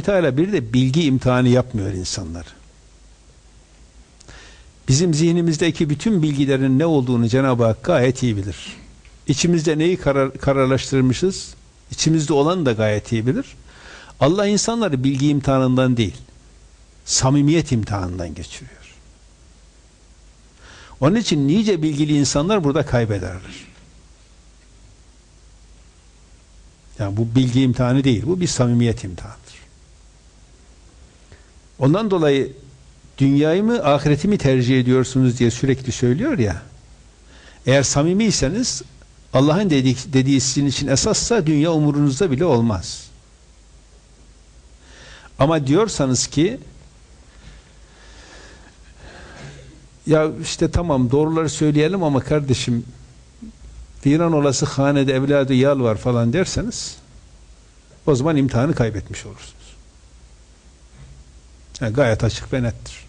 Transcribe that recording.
Teala bir de bilgi imtihanı yapmıyor insanlar. Bizim zihnimizdeki bütün bilgilerin ne olduğunu Cenab-ı Hak gayet iyi bilir. İçimizde neyi karar, kararlaştırmışız, içimizde olan da gayet iyi bilir. Allah insanları bilgi imtihanından değil, samimiyet imtihanından geçiriyor. Onun için nice bilgili insanlar burada kaybederler. Yani bu bilgi imtihanı değil, bu bir samimiyet imtihanıdır. Ondan dolayı dünyayı mı ahireti mi tercih ediyorsunuz diye sürekli söylüyor ya. Eğer samimiyseniz Allah'ın dediği, dediği sizin için esassa dünya umurunuzda bile olmaz. Ama diyorsanız ki ya işte tamam doğruları söyleyelim ama kardeşim viran olası hanede evladı yal var falan derseniz o zaman imtihanı kaybetmiş olursunuz. Yani gayet açık ve nettir.